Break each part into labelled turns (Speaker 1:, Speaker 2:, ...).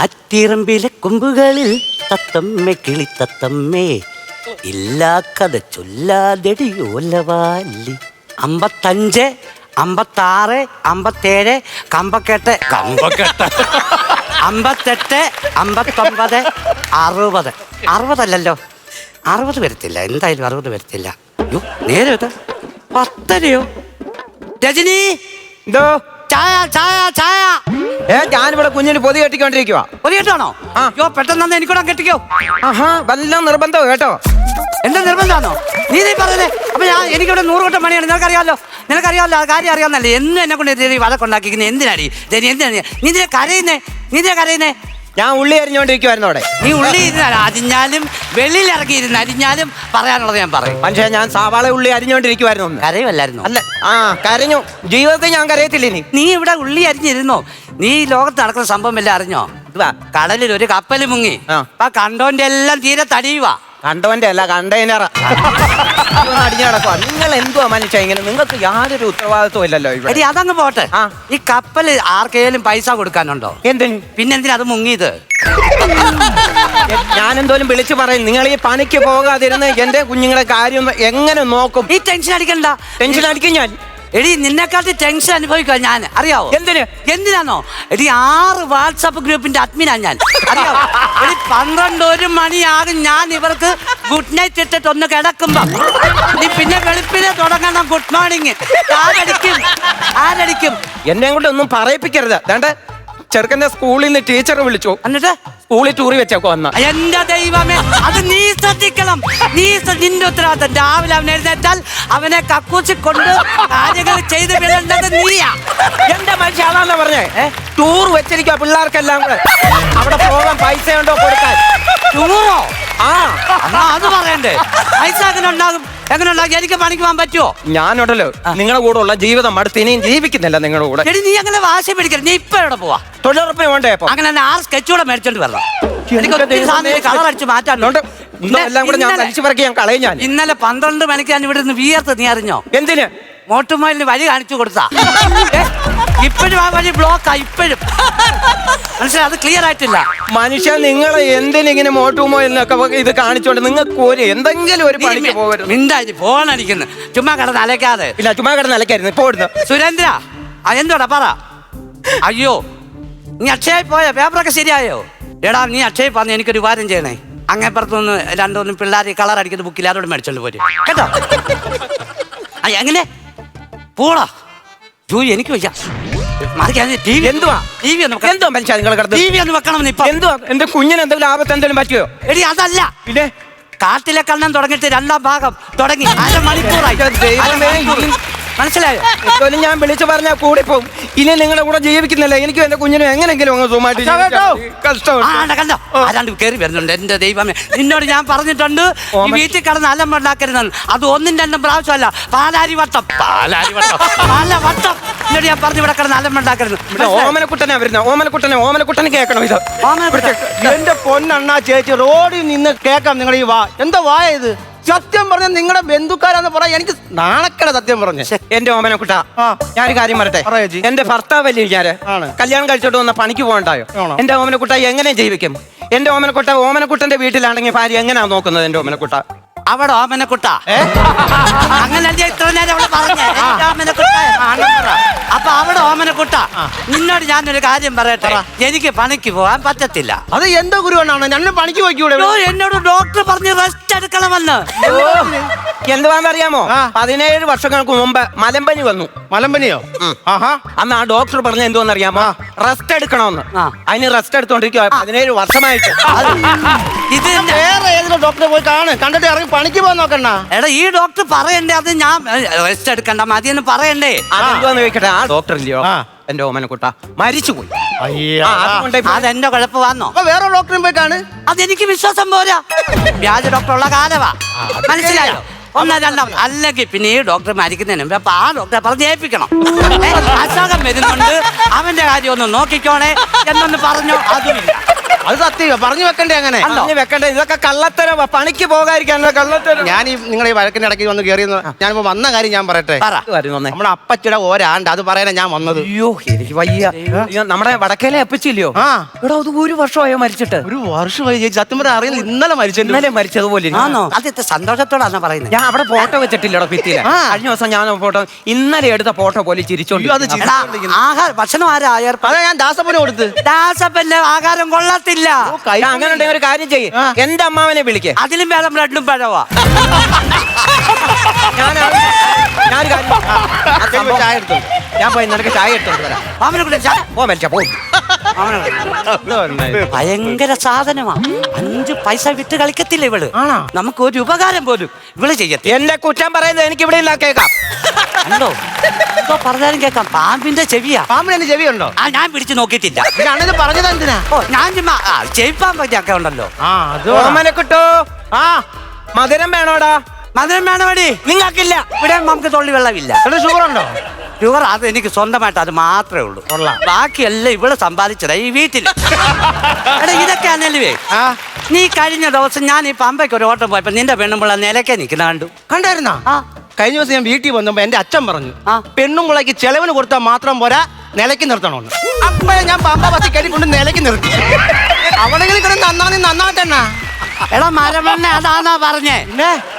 Speaker 1: ആറ്റിറമ്പിലെ കൊമ്പുകളിൽ തത്തമ്മ കിളി തത്തമ്മേ ഇല്ലാ കഥ ചൊല്ലാതെടി ഓലവാലി. അമ്പത്തഞ്ച് അമ്പത്താറ് അമ്പത്തേഴ് കമ്പക്കെട്ട്. കമ്പക്കെട്ട്. അമ്പത്തെട്ട് അമ്പത്തൊമ്പത് അറുപത്. അറുപതല്ലല്ലോ. അറുപത് വരത്തില്ല. എന്തായാലും അറുപത് വരത്തില്ല. അയ്യോ നേരെ പത്തരയോ? രജനി?
Speaker 2: എന്തോ?
Speaker 1: ചായ ചായ ചായ.
Speaker 2: ഏ ഞാനിവിടെ കുഞ്ഞിന് പൊതി കെട്ടിക്കൊണ്ടിരിക്കുക
Speaker 1: ഒരു കേട്ടാണോ
Speaker 2: ആ.
Speaker 1: അയ്യോ പെട്ടെന്ന് എനിക്കൂടെ കെട്ടിക്കോ.
Speaker 2: ആഹാ വല്ല നിർബന്ധം കേട്ടോ.
Speaker 1: എന്താ നിർബന്ധമാണോ? നീ നീ പറഞ്ഞേ അപ്പൊ ഞാൻ എനിക്കിവിടെ നൂറ് വട്ടം പണിയാണ്. നിനക്കറിയാലോ? നിനക്കറിയാലോ? ആ കാര്യം അറിയാമെന്നല്ലേ എന്നും എന്നെ കൊണ്ട് രതി വഴക്കുണ്ടാക്കിക്കുന്നത് എന്തിനാടി? ജനി എന്തിനാണ് നീ- നീ ഇതിനെ കരയുന്നേ? നീ ഇതിനെ കരയുന്നേ?
Speaker 2: ഞാൻ ഉള്ളി അരിഞ്ഞോണ്ടിരിക്കുവായിരുന്നു അവിടെ.
Speaker 1: നീ ഉള്ളി ഇരുന്നാലും അരിഞ്ഞാലും വെളിയിൽ ഇറങ്ങി ഇരുന്ന് അരിഞ്ഞാലും പറയാനുള്ളത് ഞാൻ പറയും.
Speaker 2: പക്ഷേ ഞാൻ സവാള ഉള്ളി അരിഞ്ഞോണ്ടിരിക്കുവായിരുന്നു ഒന്ന്.
Speaker 1: കരയുമല്ലായിരുന്നു?
Speaker 2: അല്ല ആ കരഞ്ഞു. ജീവിതത്തിൽ ഞാൻ കരയത്തില്ല ഇനി
Speaker 1: നീ ഇവിടെ ഉള്ളി അരിഞ്ഞിരുന്നോ? നീ ഈ ലോകത്ത് നടക്കുന്ന സംഭവം എല്ലാം അറിഞ്ഞോ?
Speaker 2: ഇതുവാ,
Speaker 1: കടലിൽ ഒരു കപ്പൽ മുങ്ങി.
Speaker 2: ആ.
Speaker 1: കണ്ടോന്റെ എല്ലാം തീരെ തടിയുവാ
Speaker 2: കണ്ടോന്റെ അല്ല കണ്ടെയ്നർ അടിഞ്ഞു നിങ്ങൾ എന്തുവാ മനുഷ്യ ഇങ്ങനെ? നിങ്ങൾക്ക് യാതൊരു ഉത്തരവാദിത്വം ഇല്ലല്ലോ ഇവിടെ.
Speaker 1: എടി അതങ്ങ് പോട്ടെ.
Speaker 2: ആ.
Speaker 1: ഈ കപ്പൽ ആർക്കേലും പൈസ കൊടുക്കാനുണ്ടോ?
Speaker 2: എന്തിന്?
Speaker 1: പിന്നെന്തിനാ അത് മുങ്ങിയത്?
Speaker 2: ഞാൻ എന്തോലും വിളിച്ചു പറയും. നിങ്ങൾ ഈ പണിക്ക് പോകാതിരുന്ന് എന്റെ കുഞ്ഞുങ്ങളെ കാര്യം എങ്ങനെ നോക്കും?
Speaker 1: ഈ ടെൻഷൻ അടിക്കണ്ട.
Speaker 2: ടെൻഷൻ അടിക്കും ഞാൻ.
Speaker 1: എടി നിന്നെക്കാട്ടി ടെൻഷൻ അനുഭവിക്കുക ഞാൻ അറിയാവോ?
Speaker 2: എന്തിന്?
Speaker 1: എന്തിനാണോ എടി ആറ് വാട്സാപ്പ് ഗ്രൂപ്പിന്റെ അഡ്മിനാ ഞാൻ. അറിയാവോ? എടി പന്ത്രണ്ട് ഒരു മണിയാകും ഞാൻ ഇവർക്ക് ഗുഡ് നൈറ്റ് ഇട്ടിട്ട് ഒന്ന് കിടക്കുമ്പോ. നീ പിന്നെ വെളുപ്പിനെ തുടങ്ങണം ഗുഡ് മോർണിംഗ് ആരടിക്കും? ആരടിക്കും?
Speaker 2: എന്നെ കൊണ്ട് ഒന്നും പറയിപ്പിക്കരുത്. വേണ്ട ചെറുക്കന്റെ സ്കൂളിൽ നിന്ന് ടീച്ചർ വിളിച്ചു.
Speaker 1: എന്നിട്ട്?
Speaker 2: സ്കൂളിൽ ടൂറി വെച്ചേക്കോ വന്ന
Speaker 1: എന്റെ ദൈവമേ അത് നീ ശ്രദ്ധിക്കണം. നീ നിന്റെ ഉത്തരവാദിത്തം രാവിലെ അവൻ എഴുന്നേറ്റാൽ അവനെ കക്കൂച്ചി കൊണ്ട് കാര്യങ്ങൾ ചെയ്ത് വിടേണ്ടത് നീയാ.
Speaker 2: എന്റെ മനുഷ്യ അതാണല്ലോ പറഞ്ഞേ. ടൂർ വെച്ചിരിക്കുക പിള്ളേർക്കെല്ലാം കൂടെ. അവിടെ പോകാൻ പൈസ ഉണ്ടോ കൊടുക്കാൻ?
Speaker 1: ടൂറോ?
Speaker 2: ആ
Speaker 1: എന്നാ അത് പറയണ്ടേ? പൈസ എങ്ങനെ ഉണ്ടാകും എങ്ങനെ ഉണ്ടാകും എനിക്ക് പണിക്ക് പോകാൻ പറ്റുമോ
Speaker 2: ഞാനുണ്ടല്ലോ. നിങ്ങളുടെ കൂടെ ഉള്ള ജീവിതം അടുത്ത് ഇനിയും ജീവിക്കുന്നില്ല നിങ്ങളുടെ കൂടെ.
Speaker 1: എടി നീ അങ്ങനെ വാശി പിടിക്കരുത്. നീ ഇപ്പൊ എവിടെ പോവാ?
Speaker 2: തൊഴിലുറപ്പ് വേണ്ടേ അപ്പൊ
Speaker 1: അങ്ങനെ തന്നെ ആറ് സ്കെച്ച് കൂടെ മേടിച്ചോണ്ട് വരണം. എനിക്ക് ഒത്തിരി സാധനം കളർ അടിച്ച് മാറ്റാനുണ്ട്
Speaker 2: എല്ലാം കൂടെ ഞാൻ ഞാൻ കളയും ഞാൻ.
Speaker 1: ഇന്നലെ പന്ത്രണ്ട് മണിക്ക് ഞാൻ ഇവിടെ നിന്ന് വിയർത്ത് നീ അറിഞ്ഞോ?
Speaker 2: എന്തിന്?
Speaker 1: മോട്ടുമാലിന് വഴി കാണിച്ചു കൊടുത്താ. ഇപ്പോഴും ആ വഴി ബ്ലോക്കാ ഇപ്പോഴും. മനസ്സിലായി? അത് ക്ലിയർ ആയിട്ടില്ല.
Speaker 2: മനുഷ്യ നിങ്ങൾ എന്തിനിങ്ങനെ മോട്ടുമോ എന്നൊക്കെ ഇത് കാണിച്ചോണ്ട് നിങ്ങൾക്ക് ഒരു എന്തെങ്കിലും ഒരു പണിക്ക് പോകരുത്.
Speaker 1: മിണ്ടായി പോകണിക്കുന്നു ചുമ്മാ കിടന്ന് അലക്കാതെ
Speaker 2: ഇല്ല ചുമ്മാ കിടന്ന് അലക്കായിരുന്നു ഇപ്പൊ ഇടുന്നു.
Speaker 1: സുരേന്ദ്ര ആ എന്തോടാ പറ? അയ്യോ നീ അക്ഷയായി പോയോ? പേപ്പറൊക്കെ ശരിയായോ? എടാ നീ അക്ഷയ പറഞ്ഞു എനിക്കൊരു ഉപകാരം ചെയ്യണേ. അങ്ങേപ്പുറത്തുനിന്ന് രണ്ടൊന്നും പിള്ളേർ കളർ അടിക്കുന്ന ബുക്കിൽ അതോട് മേടിച്ചോണ്ട് പോരും. കേട്ടോ? അയ്യ എങ്ങനെ? പോടാ. ജൂ എനിക്ക് വയ്യ. മറിക്കാൻ ടി വി
Speaker 2: എന്തുവാ?
Speaker 1: ടി വി ഒന്ന് വെക്കണം.
Speaker 2: എന്തോ മനുഷ്യ നിങ്ങൾ കിടന്ന്?
Speaker 1: ടി വി ഒന്ന് ഇപ്പൊ.
Speaker 2: എന്തുവാ? എന്റെ കുഞ്ഞിന് എന്തെങ്കിലും ആപത്ത് എന്തെങ്കിലും പറ്റിയോ?
Speaker 1: എടി അതല്ല.
Speaker 2: പിന്നെ?
Speaker 1: കാട്ടിലെ കണ്ണൻ തുടങ്ങിയിട്ട് രണ്ടാം ഭാഗം തുടങ്ങി. അരമണിക്കൂറായി.
Speaker 2: ദൈവമേ.
Speaker 1: മനസ്സിലായോ?
Speaker 2: ഇപ്പോഴും ഞാൻ വിളിച്ചു പറഞ്ഞാൽ കൂടി പോകും ഇനി നിങ്ങളുടെ കൂടെ ജീവിക്കുന്നില്ല. എനിക്കും എന്റെ കുഞ്ഞിനും എങ്ങനെങ്കിലും അങ്ങ് സുഖമായിട്ട് ജീവിക്കാം.
Speaker 1: ആ
Speaker 2: കഷ്ടമുണ്ട്
Speaker 1: ആണ്ട കയറി വരുന്നുണ്ട് എന്റെ ദൈവമേ. നിന്നോട് ഞാൻ പറഞ്ഞിട്ടുണ്ട് ഈ. വീട്ടിൽ കിടന്ന് അലമ്പുണ്ടാക്കരുതെന്ന് അത് ഒന്നും രണ്ടും പ്രാവശ്യമല്ല. പാലാരി വട്ടം. പാലാരി വട്ടം. പാല വട്ടം. എന്നോട് ഞാൻ പറഞ്ഞു ഇവിടെ കിടന്ന് അലമ്പുണ്ടാക്കരുത്
Speaker 2: ഇവിടെ ഓമനക്കുട്ടനാ വരുന്നത് ഓമനക്കുട്ടനെ ഓമനക്കുട്ടനെ കേൾക്കണം ഇത്.
Speaker 1: ഓമനക്കുട്ടൻ.
Speaker 3: എന്റെ പൊന്നണ്ണാ ചേച്ചി റോഡിൽ നിന്ന് കേൾക്കാം നിങ്ങൾ ഈ വാ. എന്താ വായ ഇത്? സത്യം പറഞ്ഞ നിങ്ങളുടെ ബന്ധുക്കാരാന്ന് പറയാ എനിക്ക് നാണക്കട സത്യം പറഞ്ഞ.
Speaker 2: എന്റെ ഓമനെ
Speaker 3: കുട്ട
Speaker 2: ഞാനൊരു കാര്യം പറയട്ടെ?
Speaker 3: പറ ചേച്ചി.
Speaker 2: എന്റെ ഭർത്താവല്ലേ ഞാൻ
Speaker 3: ആണ്.
Speaker 2: കല്യാണം കഴിച്ചോട്ട് വന്ന പണിക്ക് പോകണ്ടായോ? എന്റെ ഓമന കുട്ട എങ്ങനെ ജീവിക്കും? എന്റെ ഓമനക്കുട്ട ഓമനക്കുട്ടന്റെ വീട്ടിലാണെങ്കിൽ ഭാര്യ എങ്ങനെയാ നോക്കുന്നത് എന്റെ ഓമനക്കുട്ട
Speaker 1: അവിടെ ഓമനക്കുട്ട അങ്ങനല്ലേ അവിടെ ഓമനക്കുട്ട നിന്നോട് ഞാനൊരു കാര്യം പറയട്ടെ? എനിക്ക് പണിക്ക് പോകാൻ പറ്റത്തില്ല.
Speaker 3: അത് എന്തോ ഗുരുവണ്ണാണ് ഞാൻ പണിക്ക് പോയിക്കൂടെ
Speaker 1: എന്നോട് ഡോക്ടർ പറഞ്ഞ് റെസ്റ്റ് എടുക്കണമെന്ന്.
Speaker 3: എന്തുവാണെന്നറിയാമോ.
Speaker 2: പതിനേഴ് വർഷങ്ങൾക്ക് മുമ്പ് മലമ്പനി വന്നു.
Speaker 3: മലമ്പനിയോ? ആഹാ.
Speaker 2: അന്ന് ആ ഡോക്ടർ പറഞ്ഞ അറിയാമോ റെസ്റ്റ് എടുക്കണമെന്ന്. അതിന് റെസ്റ്റ് എടുത്തോണ്ടിരിക്കുക പതിനേഴ് വർഷമായിട്ട്.
Speaker 1: ഇത്
Speaker 3: വേറെ ഏതെങ്കിലും ഡോക്ടറെ പോയി കാണ്. കണ്ടിട്ട് ഇറങ്ങി പണിക്ക് പോകാൻ നോക്കണ്ട.
Speaker 1: എടാ ഈ ഡോക്ടർ പറയണ്ടേ? അത് ഞാൻ റെസ്റ്റ് എടുക്കണ്ട. മതി എന്ന്
Speaker 2: പറയണ്ടേ ചോദിക്കട്ടെ? ആ ഡോക്ടർ ഇല്ലയോ. എന്റെ ഓമനക്കുട്ട മരിച്ചുപോയി.
Speaker 1: അതെന്റെ കുഴപ്പം
Speaker 3: വന്നോ? വേറെ ഡോക്ടറും പോയി കാണ്.
Speaker 1: അതെനിക്ക് വിശ്വാസം പോരാ. വ്യാജ ഡോക്ടർ ഉള്ള കാലവാ. മനസ്സിലായോ? ഒന്നാം രണ്ടാം അല്ലെങ്കിൽ പിന്നെ ഈ ഡോക്ടർ മരിക്കുന്നതിന് മുമ്പ് അപ്പൊ ആ ഡോക്ടറെ പറഞ്ഞ് ഏൽപ്പിക്കണം. അസുഖം വരുന്നുണ്ട്. അവന്റെ കാര്യം ഒന്ന് നോക്കിക്കോണേ എന്നൊന്ന് പറഞ്ഞോ. അതുമില്ല.
Speaker 3: അത് സത്യം പറഞ്ഞു വെക്കണ്ടേ അങ്ങനെ.
Speaker 2: പറഞ്ഞു വെക്കണ്ടേ ഇതൊക്കെ കള്ളത്തര. പണിക്ക് പോകാതിരിക്കാൻ കള്ളത്തര.
Speaker 3: ഞാൻ ഈ നിങ്ങളെ ഈ വഴക്കിന്റെ ഇടയ്ക്ക് വന്ന് കയറിയെന്ന് ഞാനിപ്പോ വന്ന കാര്യം ഞാൻ പറയട്ടെ. നമ്മുടെ അപ്പച്ചിയുടെ ഒരാണ്ട് അത് പറയാനാ ഞാൻ വന്നത്.
Speaker 2: അയ്യോ എനിക്ക് വയ്യ. നമ്മുടെ വടക്കേലെ അപ്പച്ചില്ലയോ?
Speaker 3: ആ.
Speaker 2: എടാ അത് ഒരു വർഷമായോ മരിച്ചിട്ട്?
Speaker 3: ഒരു വർഷമായി ചേച്ചി സത്യം പറഞ്ഞാൽ അറിയുന്നത് ഇന്നലെ മരിച്ചു
Speaker 2: ഇന്നലെ മരിച്ചതുപോലെ ഇരിക്കുന്നു.
Speaker 1: ആണോ ആദ്യത്തെ സന്തോഷത്തോടാണ് പറയുന്നത്
Speaker 2: ഞാൻ അവിടെ ഫോട്ടോ വെച്ചിട്ടില്ലടോ
Speaker 3: ഭിത്തിയിൽ.
Speaker 2: കഴിഞ്ഞ ദിവസം ഞാൻ ഫോട്ടോ ഇന്നലെ എടുത്ത ഫോട്ടോ പോലെ ചിരിച്ചോണ്ട്
Speaker 3: അത്
Speaker 1: ആഹാരം ഭക്ഷണം ആരാ?
Speaker 3: ഞാൻ ദാസപ്പന് കൊടുത്ത്.
Speaker 1: ദാസപ്പന്റെ ആഹാരം കൊള്ളത്തില്ല
Speaker 2: ഞാൻ അങ്ങനെ ഉണ്ടെങ്കിൽ ഒരു കാര്യം ചെയ്യ്. എന്റെ അമ്മാവനെ വിളിക്ക്
Speaker 1: അതിലും വേദം ബ്ലഡും പഴവാ
Speaker 2: ഞാൻ
Speaker 3: ഞാൻ
Speaker 2: ഞാൻ പോയി നിനക്ക് ചായ ഇട്ടു തരാം
Speaker 1: അവനെ കൂടെ
Speaker 2: പോ മരിച്ച പോ
Speaker 1: മാമനെ കൂടെ. ഭയങ്കര സാധനമാ. അഞ്ച് പൈസ വിട്ട് കളിക്കത്തില്ല ഇവൾ?
Speaker 3: ആണോ?
Speaker 1: നമുക്ക് ഒരു ഉപകാരം പോലും ഇവൾ ചെയ്യത്തില്ല.
Speaker 2: എന്റെ കുറ്റം പറയുന്നത് എനിക്ക് ഇവിടെ ഇല്ല കേൾക്കാം.
Speaker 1: ഉണ്ടോ ഇപ്പൊ പറഞ്ഞാലും കേൾക്കാം. പാമ്പിന്റെ ചെവിയാ.
Speaker 3: പാമ്പിന് എന്റെ ചെവിയുണ്ടോ?
Speaker 1: ആ ഞാൻ പിടിച്ചു നോക്കിയിട്ടില്ല.
Speaker 3: അണ്ണത് പറഞ്ഞത് എന്തിനാ?
Speaker 1: ഓ ഞാൻ ചുമ്മാ ആ ചെവിപ്പാൻ പറ്റിയൊക്കെ ഉണ്ടല്ലോ.
Speaker 3: ആ അത്
Speaker 2: ഓമനക്കുട്ടോ
Speaker 3: ആ
Speaker 2: മധുരം വേണോടാ?
Speaker 1: മധുരം വേണമടി
Speaker 2: നിങ്ങൾക്കില്ല.
Speaker 1: ഇവിടെ നമുക്ക് തൊള്ളി വെള്ളമില്ല.
Speaker 3: ഷുഗർ ഉണ്ടോ
Speaker 1: ഷുഗർ അത് എനിക്ക് സ്വന്തമായിട്ട് അത് മാത്രമേ ഉള്ളൂ.
Speaker 3: കൊള്ളാം.
Speaker 1: ബാക്കിയെല്ലാം ഇവിടെ സമ്പാദിച്ചതാ ഈ വീട്ടിൽ എടാ ഇതൊക്കെ അനലുവേ
Speaker 3: ആ.
Speaker 1: നീ കഴിഞ്ഞ ദിവസം ഞാൻ ഈ പമ്പയ്ക്ക് ഒരു ഓട്ടം പോയപ്പോ നിന്റെ പെണ്ണുമ്പിള്ള നിലക്കെ നിൽക്കുന്ന കണ്ടു.
Speaker 3: കണ്ടായിരുന്നാ?
Speaker 1: ആ.
Speaker 3: കഴിഞ്ഞ ദിവസം ഞാൻ വീട്ടിൽ വന്നപ്പോ എന്റെ അച്ഛൻ പറഞ്ഞു
Speaker 1: ആ.
Speaker 3: പെണ്ണും ചെലവിന് കൊടുത്താൽ മാത്രം പോരാ നിലയ്ക്ക് നിർത്തണമെന്ന് അപ്പഴേ ഞാൻ പമ്പ ബസ്സിൽ കൊണ്ട് നിലയ്ക്ക് നിർത്തി. അവിടെങ്കിലും കിടന്ന് നന്നാന്ന് നന്നാട്ടെണ്ണ
Speaker 1: എടാ മരമണ്ണ അതാന്നാ പറഞ്ഞേ.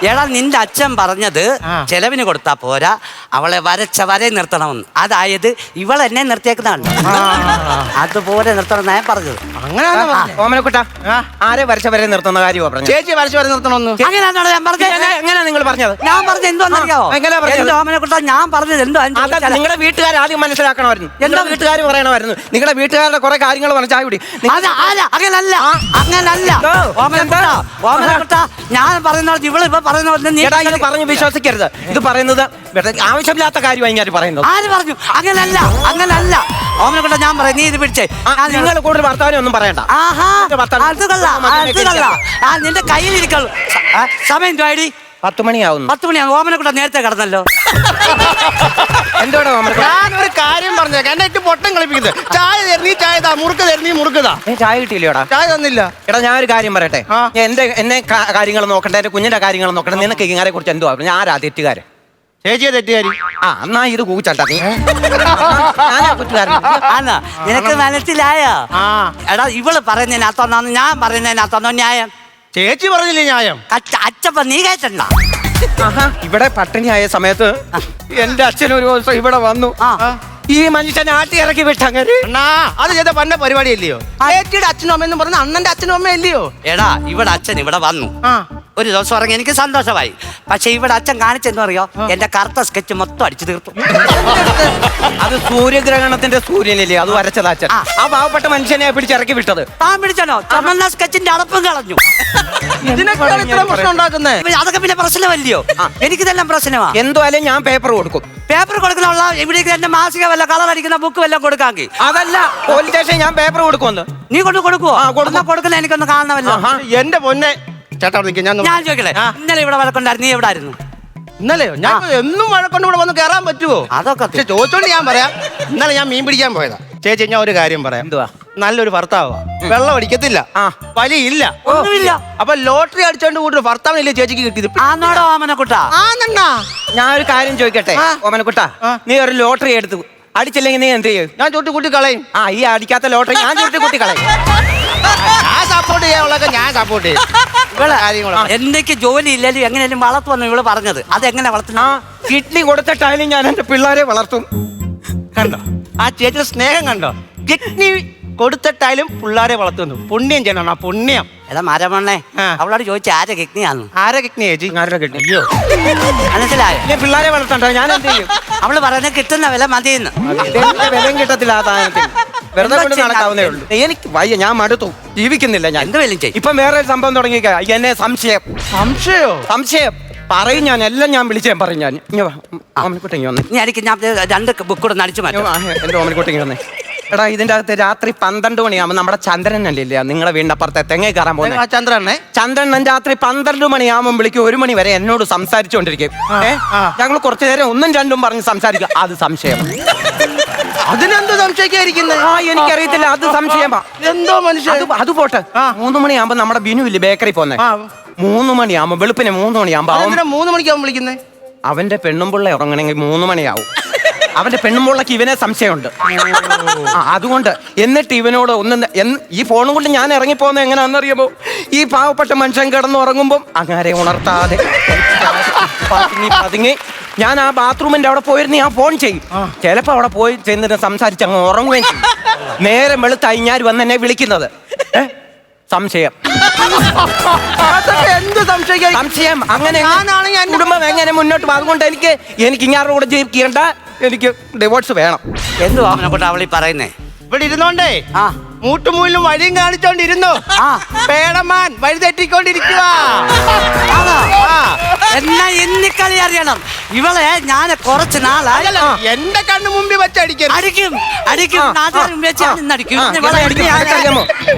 Speaker 1: എടാ നിന്റെ അച്ഛൻ പറഞ്ഞത്. ചെലവിന് കൊടുത്താ പോരാ. അവളെ വരച്ച വരെ നിർത്തണമെന്ന്. അതായത് ഇവളെന്നെ നിർത്തിയേക്കുന്നതാണ്. അതുപോലെ നിർത്തണം ഞാൻ പറഞ്ഞത്.
Speaker 3: അങ്ങനെയാണോ പറഞ്ഞേ?
Speaker 2: ഓമനക്കുട്ട ആരെ വരച്ച വരെ നിർത്തുന്ന കാര്യമാ പറഞ്ഞു
Speaker 3: ചേച്ചി വരച്ച വരെ നിർത്തണമെന്ന്.
Speaker 1: അങ്ങനെയാണോ ഞാൻ പറഞ്ഞത്?
Speaker 2: എങ്ങനെ നിങ്ങൾ പറഞ്ഞത്?
Speaker 1: ഞാൻ പറഞ്ഞത് എന്തോന്നറിയാവോ
Speaker 2: ആ, എങ്ങനെയാ പറഞ്ഞത്?
Speaker 1: എന്റെ ഓമനെ കുട്ടാ ഞാൻ പറഞ്ഞത് എന്തോ എന്ന്
Speaker 2: നിങ്ങളുടെ വീട്ടുകാർ ആദ്യം മനസ്സിലാക്കണമായിരുന്നു.
Speaker 1: എന്താ
Speaker 2: വീട്ടുകാർ പറയണമായിരുന്നു. നിങ്ങളുടെ വീട്ടുകാരുടെ കുറെ കാര്യങ്ങൾ പറഞ്ഞു ചായ കുടി.
Speaker 1: അങ്ങനല്ല അങ്ങനല്ല. ഓമനക്കുട്ട ഓമനക്കുട്ട ഞാൻ പറയുന്ന പോലെ ഇവൾ ഇപ്പൊ പറയുന്ന പോലെ നീ
Speaker 2: എടാ ഇത് പറഞ്ഞ് വിശ്വസിക്കരുത്. ഇത് പറയുന്നത് വെറുതെ ആവശ്യമില്ലാത്ത കാര്യമായി ഞാൻ പറയുന്നത്
Speaker 1: ആര് പറഞ്ഞു? അങ്ങനല്ല അങ്ങനല്ല. ഓമനക്കൊട്ട ഞാൻ പറയാം നീ ഇത് പിടിച്ചേ.
Speaker 2: നിങ്ങൾ കൂടുതൽ വർത്താനം ഒന്നും പറയണ്ട.
Speaker 1: ആഹാ
Speaker 2: എന്റെ ഭർത്താവ്
Speaker 1: അത് കൊള്ള അത് കൊള്ള. ആ നിന്റെ കയ്യിലിരിക്കുള്ളൂ. സമയം ഐഡി
Speaker 2: പത്ത് മണിയാവുന്നു
Speaker 1: പത്ത് മണിയാണ് ഓമനക്കുട്ട നേരത്തെ കിടന്നല്ലോ.
Speaker 2: എന്തോടാ ഓമന
Speaker 3: ഞാനൊരു കാര്യം പറഞ്ഞേക്കാം. എന്നെ ഇട്ട് പൊട്ടം കളിപ്പിക്കുന്നത്. ചായ തരുന്നീ ചായ താ മുറുക്ക് തരുന്നീ മുറുക്കതാ
Speaker 2: നീ ചായ കിട്ടിയില്ലോടാ?
Speaker 3: ചായ തന്നില്ല.
Speaker 2: എടാ ഞാൻ ഒരു കാര്യം പറയട്ടെ.
Speaker 3: ആ.
Speaker 2: ഞാൻ എന്റെ എന്നെ കാര്യങ്ങൾ നോക്കട്ടെ എന്റെ കുഞ്ഞിന്റെ കാര്യങ്ങൾ നോക്കട്ടെ നിനക്ക് ഇങ്ങനെ കുറിച്ച് എന്തോ ഞാൻ ആരാ തെറ്റുകാരൻ.
Speaker 3: ചേച്ചിയെ തെറ്റുകാരി.
Speaker 2: ആ എന്നാ ഇത് കൂച്ചട്ടാ നീ. ഞാനാ കുറ്റുകാരൻ
Speaker 1: ആന്നാ നിനക്ക് മനസ്സിലായോ?
Speaker 3: ആ.
Speaker 1: എടാ ഇവൾ പറയുന്നതിനകത്തോന്നാന്ന് ഞാൻ പറയുന്നതിനകത്തോന്നോ ന്യായം.
Speaker 3: ചേച്ചി പറഞ്ഞില്ലേ ന്യായം?
Speaker 1: നീ കേട്ടണ്ട.
Speaker 2: ആഹാ, ഇവിടെ പട്ടിണിയായ സമയത്ത് എന്റെ അച്ഛൻ ഒരു ദിവസം ഇവിടെ വന്നു.
Speaker 1: ആ.
Speaker 2: ഈ മനുഷ്യൻ ആട്ടി ഇറക്കി വിട്ടങ്ങനെ
Speaker 3: അണ്ണാ അത് ചെയ്ത പണ്ട പരിപാടി അല്ലയോ ചേച്ചിയുടെ അച്ഛനും അമ്മയെന്നും പറഞ്ഞ അണ്ണന്റെ അച്ഛനും അമ്മയല്ലയോ
Speaker 1: എടാ ഇവിടെ അച്ഛൻ ഇവിടെ വന്നു.
Speaker 3: ആ.
Speaker 1: ഒരു ദിവസം ഇറങ്ങി എനിക്ക് സന്തോഷമായി. പക്ഷെ ഇവിടെ അച്ഛൻ കാണിച്ചെന്ന് അറിയോ? എന്റെ കറുത്ത സ്കെച്ച് മൊത്തം അടിച്ചു തീർത്തു.
Speaker 2: അത് സൂര്യഗ്രഹണത്തിന്റെ സൂര്യനില്ലേ? അത് വരച്ചതാ അച്ഛൻ.
Speaker 1: ആ.
Speaker 2: പാവപ്പെട്ട മനുഷ്യനെ പിടിച്ചിറക്കി വിട്ടത്.
Speaker 1: താൻ പിടിച്ചനോ ചുമന്ന സ്കെച്ചിന്റെ അടപ്പും കളഞ്ഞു.
Speaker 3: ഇതിനൊക്കെയാണ് ഇത്ര പ്രശ്നം ഉണ്ടാക്കുന്നത്
Speaker 1: ഇപ്പൊ അതൊക്കെ പിന്നെ പ്രശ്നമല്ലയോ? എനിക്കിതെല്ലാം പ്രശ്നമാ.
Speaker 2: എന്തുവായാലും ഞാൻ പേപ്പർ കൊടുക്കും.
Speaker 1: പേപ്പർ കൊടുക്കാനുള്ള ഇവിടെ എന്റെ മാസിക വല്ല കളർ അടിക്കുന്ന ബുക്ക് വല്ലതും കൊടുക്കാമെങ്കിൽ.
Speaker 2: അതല്ല പോലീസ് സ്റ്റേഷൻ ഞാൻ പേപ്പർ കൊടുക്കുമെന്ന്.
Speaker 1: നീ കൊണ്ട് കൊടുക്കുവോ? കൊടുക്കുന്ന എനിക്കൊന്ന് കാണണമല്ലോ.
Speaker 3: എന്റെ പൊന്നെ. ചേട്ടാ അവിടെ നിൽക്കാം ഞാൻ
Speaker 1: ഞാൻ ചോദിക്കട്ടെ. ഇന്നലെ ഇവിടെ വഴക്കുണ്ടായിരുന്നു നീ എവിടെ ആയിരുന്നു?
Speaker 3: ഇന്നലെയോ? ഞാൻ എന്നും മഴക്കൊണ്ട് ഇവിടെ വന്ന് കയറാൻ പറ്റുമോ
Speaker 1: അതൊക്കെ
Speaker 3: പക്ഷെ ചോദിച്ചോണ്ട് ഞാൻ പറയാം. ഇന്നലെ ഞാൻ മീൻ പിടിക്കാൻ പോയതാ. ചേച്ചി ഞാൻ ഒരു കാര്യം പറയാം.
Speaker 2: എന്തുവാ?
Speaker 3: നല്ലൊരു ഭർത്താവാ. വെള്ളം അടിക്കത്തില്ല.
Speaker 2: ആ.
Speaker 3: വലിയില്ല.
Speaker 1: ഒന്നുമില്ല.
Speaker 3: അപ്പൊ ലോട്ടറി അടിച്ചോണ്ട് കൂട്ടി ഭർത്താവിനല്ലേ ചേച്ചിക്ക് കിട്ടിയത്?
Speaker 1: ആന്നോടോ ഓമനക്കുട്ടാ.
Speaker 3: ആണെന്നാ
Speaker 2: ഞാൻ ഒരു കാര്യം ചോദിക്കട്ടെ. ഓമനക്കുട്ട? നീ ഒരു ലോട്ടറി എടുത്തു അടിച്ചില്ലെങ്കിൽ നീ എന്ത് ചെയ്യും?
Speaker 3: ഞാൻ ചുട്ടി കൂട്ടി കളയും.
Speaker 2: ആ ഈ അടിക്കാത്ത ലോട്ടറി ഞാൻ ചുരുട്ടി കുട്ടി കളയും.
Speaker 3: ഞാൻ സപ്പോർട്ട് ചെയ്യാനുള്ളതൊക്കെ ഞാൻ സപ്പോർട്ട് ചെയ്യും. ഇവൾ
Speaker 1: എന്തൊക്കെ ജോലി ഇല്ലാലും എങ്ങനെയാലും വളർത്തു വന്നു ഇവൾ പറഞ്ഞത്. അതെങ്ങനെ വളർത്തുന്ന?
Speaker 2: ആ കിഡ്നി കൊടുത്തിട്ടായാലും ഞാൻ എന്റെ പിള്ളേരെ വളർത്തും.
Speaker 3: കണ്ടോ? ആ ചേച്ചിയുടെ സ്നേഹം കണ്ടോ? കിഡ്നി കൊടുത്തിട്ടായാലും പിള്ളേരെ വളർത്തുന്നു. പുണ്യം ചെയ്യണം ആ പുണ്യം.
Speaker 1: എടാ മരമണ്ണേ. അവളോട് ചോദിച്ച ആരെ കിഡ്നിയാന്ന്?
Speaker 3: ആരെ കിഡ്നി ചേച്ചി?
Speaker 2: ആരുടെ കിഡ്നി?
Speaker 1: അയ്യോ
Speaker 2: മനസ്സിലായോ? പിള്ളേരെ വളർത്തണ്ടോ ഞാൻ എന്ത് ചെയ്യും?
Speaker 1: അവൾ പറയുന്നത് കിട്ടുന്ന വില മതിയെന്ന്.
Speaker 2: വിലയും കിട്ടത്തില്ല ആ സാധനത്തിന്. വെറുതെ
Speaker 1: എന്താ
Speaker 2: കൊണ്ട്
Speaker 1: ചെയ്യാൻ?
Speaker 2: നടക്കാവുന്നേ ഉള്ളൂ. എനിക്ക് വയ്യ ഞാൻ മടുത്തു. ജീവിക്കുന്നില്ല ഞാൻ.
Speaker 1: എന്ത് ചെയ്യും?
Speaker 2: ഇപ്പൊ വേറെ ഒരു സംഭവം തുടങ്ങിക്ക എന്നെ സംശയം.
Speaker 3: സംശയോ?
Speaker 2: സംശയം. പറയും ഞാൻ എല്ലാം ഞാൻ വിളിച്ചേ പറയും ഞാൻ. ഇങ്ങ് വാ. ഓമനക്കുട്ടി ഇങ്ങ് വന്നേ.
Speaker 1: നീ അടിക്ക് ഞാൻ ദേ രണ്ട് ബുക്ക് കൂടെ നടിച്ചു മാറ്റും.
Speaker 2: എന്റെ ഓമനക്കുട്ടി ഇങ്ങ് വന്നേ. എടാ ഇതിന്റെ അകത്ത് രാത്രി പന്ത്രണ്ട് മണിയാകുമ്പോൾ നമ്മുടെ ചന്ദ്രൻ അല്ലേ നിങ്ങളെ വീണ്ടപ്പുറത്തെ തെങ്ങേ കയറാൻ പോകുന്നത്
Speaker 3: ചന്ദ്രനെ.
Speaker 2: ചന്ദ്രൻ രാത്രി പന്ത്രണ്ട് മണിയാകുമ്പോൾ വിളിക്കും. ഒരു മണി വരെ എന്നോട് സംസാരിച്ചുകൊണ്ടിരിക്കും ഞങ്ങൾ കുറച്ചു നേരം ഒന്നും രണ്ടും പറഞ്ഞ് സംസാരിക്കും. അത് സംശയം.
Speaker 3: അതിനെന്ത് സംശയിക്കാതിരിക്കുന്നത്
Speaker 2: ആ എനിക്കറിയത്തില്ല. അത് സംശയമാ.
Speaker 3: എന്തോ മനുഷ്യൻ
Speaker 2: അത് അത് പോട്ടെ. മൂന്ന് മണിയാകുമ്പോ നമ്മുടെ ബിനു ഇല്ലേ ബേക്കറി പോന്നെ. മൂന്ന് മണിയാകുമ്പോ വെളുപ്പിനെ മൂന്ന് മണിയാകുമ്പോ
Speaker 3: അതെന്തിനാ മൂന്ന് മണിക്കാവും വിളിക്കുന്നത്
Speaker 2: അവന്റെ പെണ്ണുമ്പിള്ള ഉറങ്ങണമെങ്കിൽ മൂന്ന് മണിയാവും. അവന്റെ പെണ്ണുമ്പോളക്ക് ഇവനെ സംശയമുണ്ട്. അതുകൊണ്ട് എന്നിട്ട് ഇവനോട് ഒന്ന് ഈ ഫോണും കൊണ്ട് ഞാൻ ഇറങ്ങിപ്പോകുന്നത് എങ്ങനെയാണെന്നറിയുമ്പോൾ ഈ പാവപ്പെട്ട മനുഷ്യൻ കിടന്ന് ഉറങ്ങുമ്പോൾ അങ്ങനെ ഉണർത്താതെ. പതുങ്ങി പതുങ്ങി ഞാൻ ആ ബാത്റൂമിന്റെ അവിടെ പോയിരുന്ന് ഞാൻ ഫോൺ ചെയ്യും. ചിലപ്പോ അവിടെ പോയി ചെന്നിട്ട് സംസാരിച്ച് അങ്ങ് ഉറങ്ങുകയും ചെയ്യും. നേരം വെളുത്ത അയ്യാർ വന്ന് എന്നെ വിളിക്കുന്നത്? സംശയം.
Speaker 3: എന്ത് സംശയിക്കാൻ?
Speaker 2: സംശയം. അങ്ങനെ കുടുംബം എങ്ങനെ മുന്നോട്ട് പോകും? അതുകൊണ്ട് എനിക്ക് എനിക്ക് ഇങ്ങാരുടെ കൂടെ ജീവിക്കേണ്ട എനിക്ക് ഡിവോഴ്സ് വേണം.
Speaker 1: എന്തു വാമനക്കുട്ട അവളീ പറയുന്നേ.
Speaker 3: ഇവിടെ ഇരുന്നോണ്ടേ.
Speaker 1: ആ.
Speaker 3: മൂട്ടുമൂലും വഴിയും കാണിച്ചോണ്ടിരുന്നു.
Speaker 1: ആ.
Speaker 3: പേടമാൻ വഴി തെറ്റിക്കൊണ്ടിരിക്കുക?
Speaker 1: എന്നാ എന്നിക്കളി അറിയണം? ഇവളെ ഞാൻ കുറച്ച് നാളായി.
Speaker 3: എന്റെ കണ്ണു മുമ്പിൽ വെച്ച്
Speaker 1: അടിക്കും അടിക്കും. വെച്ച് ഇന്ന് അടിക്കും.
Speaker 2: ഇവളെ അടിക്കും.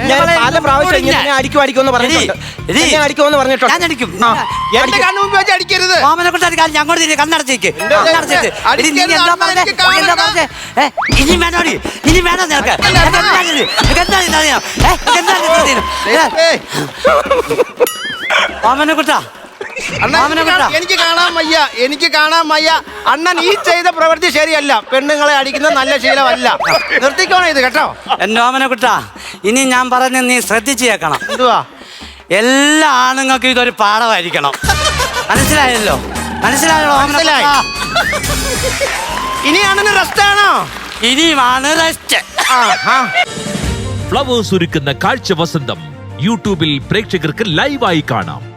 Speaker 1: ഞാൻ
Speaker 2: പല പ്രാവശ്യം ഇങ്ങനെ അടിക്കും അടിക്കുമെന്ന് പറഞ്ഞിട്ടുണ്ട്.
Speaker 1: എടി,
Speaker 2: എന്നെ അടിക്കുമെന്ന് പറഞ്ഞിട്ടുണ്ട്.
Speaker 1: ഞാൻ അടിക്കും.
Speaker 2: ആ,
Speaker 3: എന്റെ കണ്ണു മുമ്പിൽ വെച്ച് അടിക്കരുത്.
Speaker 1: വാമനക്കുട്ട അടിക്കാൻ ഞങ്ങോട്ട് തിരി കണ്ണടച്ചേക്ക് എന്താ. എന്താ ഇനി വേണോടി ഇനി വേണോ നിനക്ക്. എന്താണ് ഇത്?
Speaker 3: എനിക്ക് കാണാൻ- എനിക്ക് കാണാൻ വയ്യ എനിക്ക് കാണാൻ വയ്യ. അണ്ണൻ ഈ ചെയ്ത പ്രവൃത്തി ശരിയല്ല. പെണ്ണുങ്ങളെ അടിക്കുന്ന നല്ല ശീലമല്ല. നിർത്തിക്കോണേ ഇത് കേട്ടോ.
Speaker 1: എന്റെ ഓമനക്കുട്ട ഇനി ഞാൻ പറഞ്ഞ നീ ശ്രദ്ധിച്ചു കേൾക്കണം.
Speaker 3: എന്തുവാ?
Speaker 1: എല്ലാ ആണുങ്ങൾക്കും ഇതൊരു പാഠമായിരിക്കണം. മനസ്സിലായല്ലോ? മനസ്സിലായല്ലോ
Speaker 3: മനസ്സിലായി. ഇനി അണ്ണന് റെസ്റ്റ് ആണോ?
Speaker 1: ഇനിയുമാണ് റെസ്റ്റ്
Speaker 4: ഫ്ലവേഴ്സ് ഒരുക്കുന്ന കാഴ്ച വസന്തം. യൂട്യൂബിൽ പ്രേക്ഷകർക്ക് ലൈവായി കാണാം.